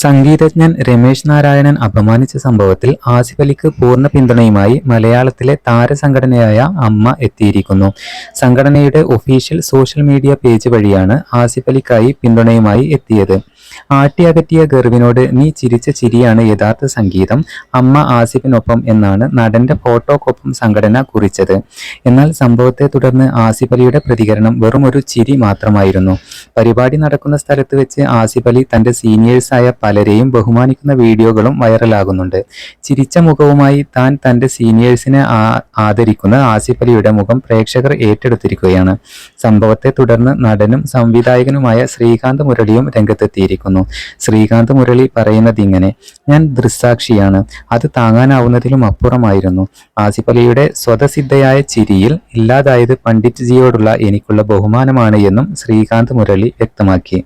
സംഗീതജ്ഞൻ രമേശ് നാരായണൻ അപമാനിച്ച സംഭവത്തിൽ ആസിഫ് അലിക്ക് പൂർണ പിന്തുണയുമായി മലയാളത്തിലെ താരസംഘടനയായ അമ്മ എത്തിയിരിക്കുന്നു. സംഘടനയുടെ ഒഫീഷ്യൽ സോഷ്യൽ മീഡിയ പേജ് വഴിയാണ് ആസിഫ് അലിക്കായി പിന്തുണയുമായി എത്തിയത്. ആട്ടിയകറ്റിയ ഗർവിനോട് നീ ചിരിച്ച ചിരിയാണ് യഥാർത്ഥ സംഗീതം അമ്മ ആസിഫിനൊപ്പം എന്നാണ് നടന്റെ ഫോട്ടോക്കൊപ്പം സംഘടന കുറിച്ചത്. എന്നാൽ സംഭവത്തെ തുടർന്ന് ആസിഫ് അലിയുടെ പ്രതികരണം വെറും ഒരു ചിരി മാത്രമായിരുന്നു. പരിപാടി നടക്കുന്ന സ്ഥലത്ത് വെച്ച് ആസിഫ് അലി തന്റെ സീനിയേഴ്സായ പലരെയും ബഹുമാനിക്കുന്ന വീഡിയോകളും വൈറലാകുന്നുണ്ട്. ചിരിച്ച മുഖവുമായി താൻ തന്റെ സീനിയേഴ്സിനെ ആദരിക്കുന്ന ആസിഫ് അലിയുടെ മുഖം പ്രേക്ഷകർ ഏറ്റെടുത്തിരിക്കുകയാണ്. സംഭവത്തെ തുടർന്ന് നടനും സംവിധായകനുമായ ശ്രീകാന്ത് മുരളിയും രംഗത്തെത്തിയിരിക്കുന്നു. ശ്രീകാന്ത് മുരളി പറയുന്നത് ഇങ്ങനെ ഞാൻ ദൃസാക്ഷിയാണ് അത് താങ്ങാനാവുന്നതിലും അപ്പുറമായിരുന്നു. ആസിഫ് അലിയുടെ സ്വതസിദ്ധയായ ചിരിയിൽ ഇല്ലാതായത് പണ്ഡിറ്റ് ജിയോടുള്ള എനിക്കുള്ള ബഹുമാനമാണ് എന്നും ശ്രീകാന്ത് മുരളി വ്യക്തമാക്കി.